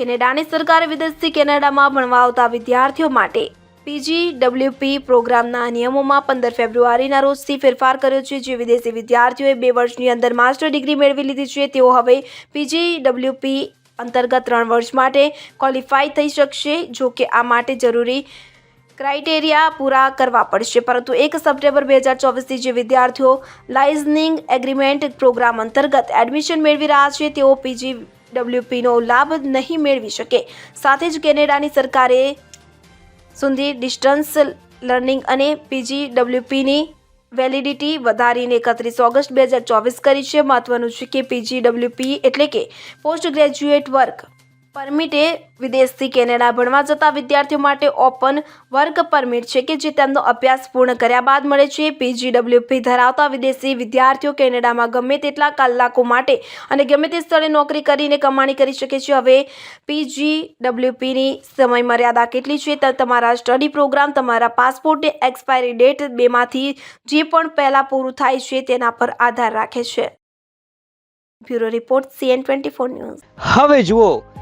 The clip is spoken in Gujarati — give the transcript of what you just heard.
કેનેડાની સરકારે વિદેશથી કેનેડામાં ભણવા આવતા વિદ્યાર્થીઓ માટે પીજી ડબલ્યુપી પ્રોગ્રામના નિયમોમાં પંદર ફેબ્રુઆરીના રોજથી ફેરફાર કર્યો છે. જે વિદેશી વિદ્યાર્થીઓએ બે વર્ષની અંદર માસ્ટર ડિગ્રી મેળવી લીધી છે. તેઓ હવે પીજી ડબલ્યુપી અંતર્ગત ત્રણ વર્ષ માટે ક્વોલિફાય થઈ શકશે, જો કે આ માટે જરૂરી ક્રાઇટેરિયા પૂરા કરવા પડશે. પરંતુ એક સપ્ટેમ્બર બે હજાર ચોવીસથી જે વિદ્યાર્થીઓ લાઇઝનિંગ એગ્રીમેન્ટ પ્રોગ્રામ અંતર્ગત એડમિશન મેળવી રહ્યા છે, તેઓ પીજી ડબલ્યુપીનો લાભ નહીં મેળવી શકે. સાથે જ કેનેડાની સરકારે સુધી ડિસ્ટન્સ લર્નિંગ અને પીજી ડબલ્યુપીની વેલિડિટી વધારીને એકત્રીસ ઓગસ્ટ બે હજાર ચોવીસ કરી છે. મહત્વનું છે કે પીજી ડબલ્યુપી એટલે કે પોસ્ટ ગ્રેજ્યુએટ વર્ક. પરમિટ એ વિદેશથી કેનેડા ભણવા જતા વિદ્યાર્થીઓ માટે ઓપન વર્ક પરમિટ છે કે જે તેમનો અભ્યાસ પૂર્ણ કર્યા બાદ મળે છે. પીજીડબ્લ્યુપી ધરાવતા વિદેશી વિદ્યાર્થીઓ કેનેડામાં ગમે તેટલા કલાકો માટે અને ગમે તે સ્થળે નોકરી કરીને કમાણી કરી શકે છે. હવે પીજીડબ્લ્યુપીની સમય મર્યાદા કેટલી છે? તમારા સ્ટડી પ્રોગ્રામ, તમારા પાસપોર્ટની એક્સપાયરી ડેટ બેમાંથી જે પણ પહેલાં પૂરું થાય છે તેના પર આધાર રાખે છે. Bureau report, CN twenty four news. હવે જુઓ